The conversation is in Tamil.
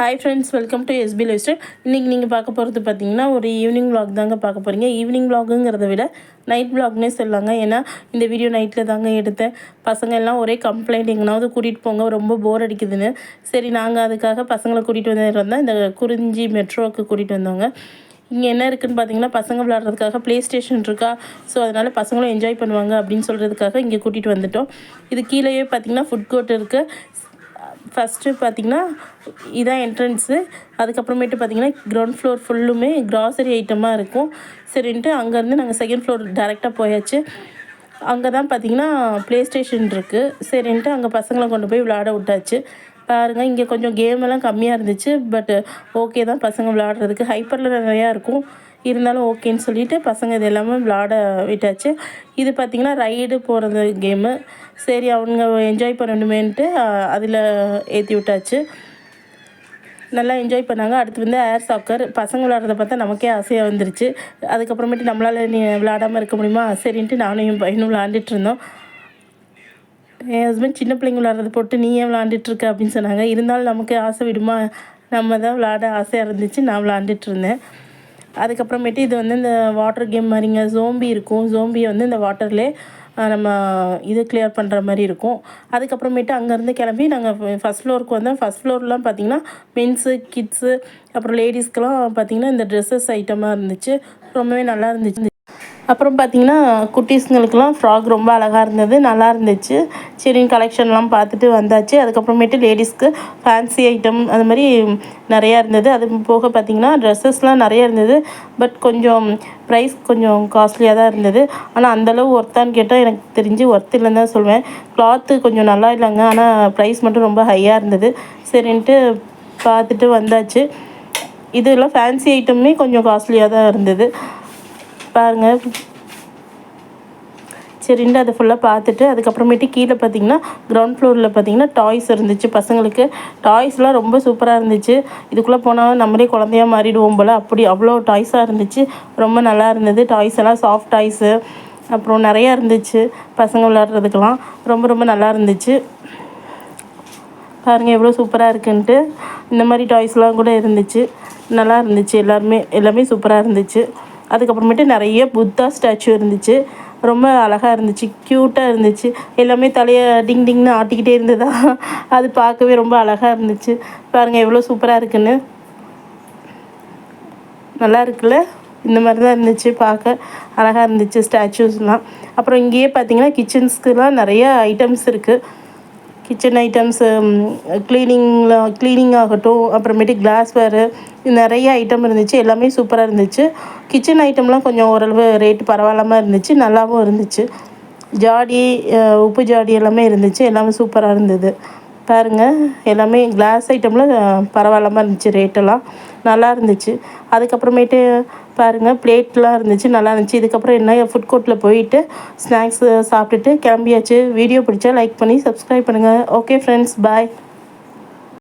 Hi friends welcome to SP lifestyle இன்றைக்கி நீங்கள் பார்க்க போகிறது பார்த்தீங்கன்னா ஒரு ஈவினிங் வ்ளாக் தாங்க பார்க்க போகிறீங்க ஈவினிங் vlogங்கிறத விட நைட் vlogனே சொல்லாங்க ஏன்னா இந்த வீடியோ நைட்டில் தாங்க எடுத்தேன். பசங்க எல்லாம் ஒரே கம்ப்ளைண்ட் எங்கனாவது கூட்டிகிட்டு போங்க ரொம்ப போர் அடிக்குதுன்னு. சரி நாங்கள் அதுக்காக பசங்களை கூட்டிகிட்டு வந்து வந்தால் இந்த குறிஞ்சி மெட்ரோவுக்கு கூட்டிகிட்டு வந்தோங்க. இங்கே என்ன இருக்குதுன்னு பார்த்தீங்கன்னா பசங்க விளாட்றதுக்காக ப்ளே ஸ்டேஷன் இருக்கா? ஸோ அதனால் பசங்களும் என்ஜாய் பண்ணுவாங்க அப்படின்னு சொல்கிறதுக்காக இங்கே கூட்டிகிட்டு வந்துட்டோம். இது கீழேயே பார்த்தீங்கன்னா ஃபுட் கோர்ட் இருக்குது ஃபஸ்ட்டு பார்த்தீங்கன்னா இதான் என்ட்ரன்ஸு அதுக்கப்புறமேட்டு பார்த்தீங்கன்னா கிரவுண்ட் ஃப்ளோர் ஃபுல்லுமே கிராசரி ஐட்டமாக இருக்கும். சரின்ட்டு அங்கேருந்து நாங்கள் செகண்ட் ஃப்ளோர் டேரெக்டாக போயாச்சு. அங்கே தான் பார்த்தீங்கன்னா ப்ளே ஸ்டேஷன் இருக்குது சரின்ட்டு அங்கே பசங்களை கொண்டு போய் விளையாட விட்டாச்சு. பாருங்கள் இங்கே கொஞ்சம் கேம் எல்லாம் கம்மியாக இருந்துச்சு. பட் ஓகே தான் பசங்க விளையாடுறதுக்கு. ஹைப்பரில் நிறையா இருக்கும். இருந்தாலும் ஓகேன்னு சொல்லிட்டு பசங்க இது எல்லாமே விளாட விட்டாச்சு. இது பார்த்திங்கன்னா ரைடு போகிறது கேமு சரி அவங்க என்ஜாய் பண்ணணுமேன்ட்டு அதில் ஏற்றி விட்டாச்சு. நல்லா என்ஜாய் பண்ணாங்க. அடுத்து வந்து ஏர் சாக்கர் பசங்க விளாட்றத பார்த்தா நமக்கே ஆசையாக வந்துருச்சு. அதுக்கப்புறமேட்டு நம்மளால் நீ விளாடாமல் இருக்க முடியுமா? சரின்ட்டு நானும் என் பையனும் விளாண்டுட்டு இருந்தோம். என் ஹஸ்பண்ட் சின்ன பிள்ளைங்க விளாட்றத போட்டு நீ ஏன் விளாண்டுட்டுருக்க அப்படின்னு சொன்னாங்க. இருந்தாலும் நமக்கு ஆசை விடுமா? நம்ம தான் விளாட ஆசையாக இருந்துச்சு. நான் விளாண்டுட்டு இருந்தேன். அதுக்கப்புறமேட்டு இது வந்து இந்த வாட்டர் கேம் மாதிரிங்க ஜோம்பி இருக்கும். ஜோம்பியை வந்து இந்த வாட்டர்லே நம்ம இது கிளியர் பண்ணுற மாதிரி இருக்கும். அதுக்கப்புறமேட்டு அங்கேருந்து கிளம்பி நாங்கள் ஃபஸ்ட் ஃப்ளோருக்கு வந்தோம். ஃபஸ்ட் ஃப்ளோர்லாம் பார்த்திங்கன்னா மென்ஸு கிட்ஸு அப்புறம் லேடிஸ்க்கெலாம் பார்த்திங்கன்னா இந்த ட்ரெஸ்ஸஸ் ஐட்டமாக இருந்துச்சு. ரொம்பவே நல்லா இருந்துச்சு. அப்புறம் பார்த்திங்கன்னா குட்டீஸுங்களுக்குலாம் ஃப்ராக் ரொம்ப அழகாக இருந்தது நல்லா இருந்துச்சு. சரின்னு கலெக்ஷன்லாம் பார்த்துட்டு வந்தாச்சு. அதுக்கப்புறமேட்டு லேடிஸ்க்கு ஃபேன்சி ஐட்டம் அது மாதிரி நிறையா இருந்தது. அது போக பார்த்தீங்கன்னா ட்ரெஸ்ஸஸ்லாம் நிறைய இருந்தது. பட் கொஞ்சம் ப்ரைஸ் கொஞ்சம் காஸ்ட்லியாக தான் இருந்தது. ஆனால் அந்தளவு ஒர்த்தான்னு கேட்டால் எனக்கு தெரிஞ்சு ஒர்த் இல்லைன்னு தான் சொல்லுவேன் கிளாத்து கொஞ்சம் நல்லா இல்லைங்க. ஆனால் ப்ரைஸ் மட்டும் ரொம்ப ஹையாக இருந்தது. சரின்ட்டு பார்த்துட்டு வந்தாச்சு. இதெல்லாம் ஃபேன்சி ஐட்டமே கொஞ்சம் காஸ்ட்லியாக தான் இருந்தது. பாருங்கள் சரின்ட்டு அதை ஃபுல்லாக பார்த்துட்டு அதுக்கப்புறமேட்டு கீழே பார்த்தீங்கன்னா கிரவுண்ட் ஃப்ளோரில் பார்த்தீங்கன்னா டாய்ஸ் இருந்துச்சு பசங்களுக்கு. டாய்ஸ்லாம் ரொம்ப சூப்பராக இருந்துச்சு. இதுக்குள்ளே போனால் நம்மளே குழந்தையா மாறிடுவோம் போல். அப்படி அவ்வளோ டாய்ஸாக இருந்துச்சு. ரொம்ப நல்லா இருந்தது. டாய்ஸ் எல்லாம் சாஃப்ட் டாய்ஸு அப்புறம் நிறையா இருந்துச்சு பசங்க விளாட்றதுக்கெலாம் ரொம்ப ரொம்ப நல்லா இருந்துச்சு. பாருங்கள் எவ்வளோ சூப்பராக இருக்குன்ட்டு. இந்த மாதிரி டாய்ஸ்லாம் கூட இருந்துச்சு. நல்லா இருந்துச்சு. எல்லாருமே எல்லாமே சூப்பராக இருந்துச்சு. அதுக்கப்புறமேட்டு நிறைய புத்தா ஸ்டாச்சு இருந்துச்சு. ரொம்ப அழகாக இருந்துச்சு. க்யூட்டாக இருந்துச்சு. எல்லாமே தலையை டிங் டிங்னு ஆட்டிக்கிட்டே இருந்ததா? அது பார்க்கவே ரொம்ப அழகாக இருந்துச்சு. பாருங்கள் எவ்வளோ சூப்பராக இருக்குன்னு. நல்லா இருக்குல்ல? இந்த மாதிரி தான் இருந்துச்சு பார்க்க. அழகாக இருந்துச்சு ஸ்டாச்சூஸ்லாம் அப்புறம் இங்கேயே பார்த்தீங்கன்னா கிச்சன்ஸ்க்குலாம் நிறைய ஐட்டம்ஸ் இருக்குது கிச்சன் ஐட்டம்ஸு க்ளீனிங்கில் க்ளீனிங் ஆகட்டும் அப்புறமேட்டு கிளாஸ்வேரு நிறைய ஐட்டம் இருந்துச்சு. எல்லாமே சூப்பராக இருந்துச்சு. கிச்சன் ஐட்டம்லாம் கொஞ்சம் ஓரளவு ரேட்டு பரவாயில்லாமல் இருந்துச்சு. நல்லாவும் இருந்துச்சு. ஜாடி உப்பு ஜாடி எல்லாமே இருந்துச்சு. எல்லாமே சூப்பராக இருந்தது. பாருங்கள் எல்லாமே கிளாஸ் ஐட்டமில் பரவாயில்லாமல் இருந்துச்சு ரேட்டெல்லாம் நல்லா இருந்துச்சு. அதுக்கப்புறமேட்டு பாருங்கள் பிளேட்லாம் இருந்துச்சு நல்லா இருந்துச்சு. இதுக்கப்புறம் என்ன ஃபுட் கோர்ட்டில் போயிட்டு ஸ்நாக்ஸ் சாப்பிட்டுட்டு கிளம்பியாச்சு. வீடியோ பிடிச்சா லைக் பண்ணி சப்ஸ்கிரைப் பண்ணுங்கள் ஓகே ஃப்ரெண்ட்ஸ் பாய்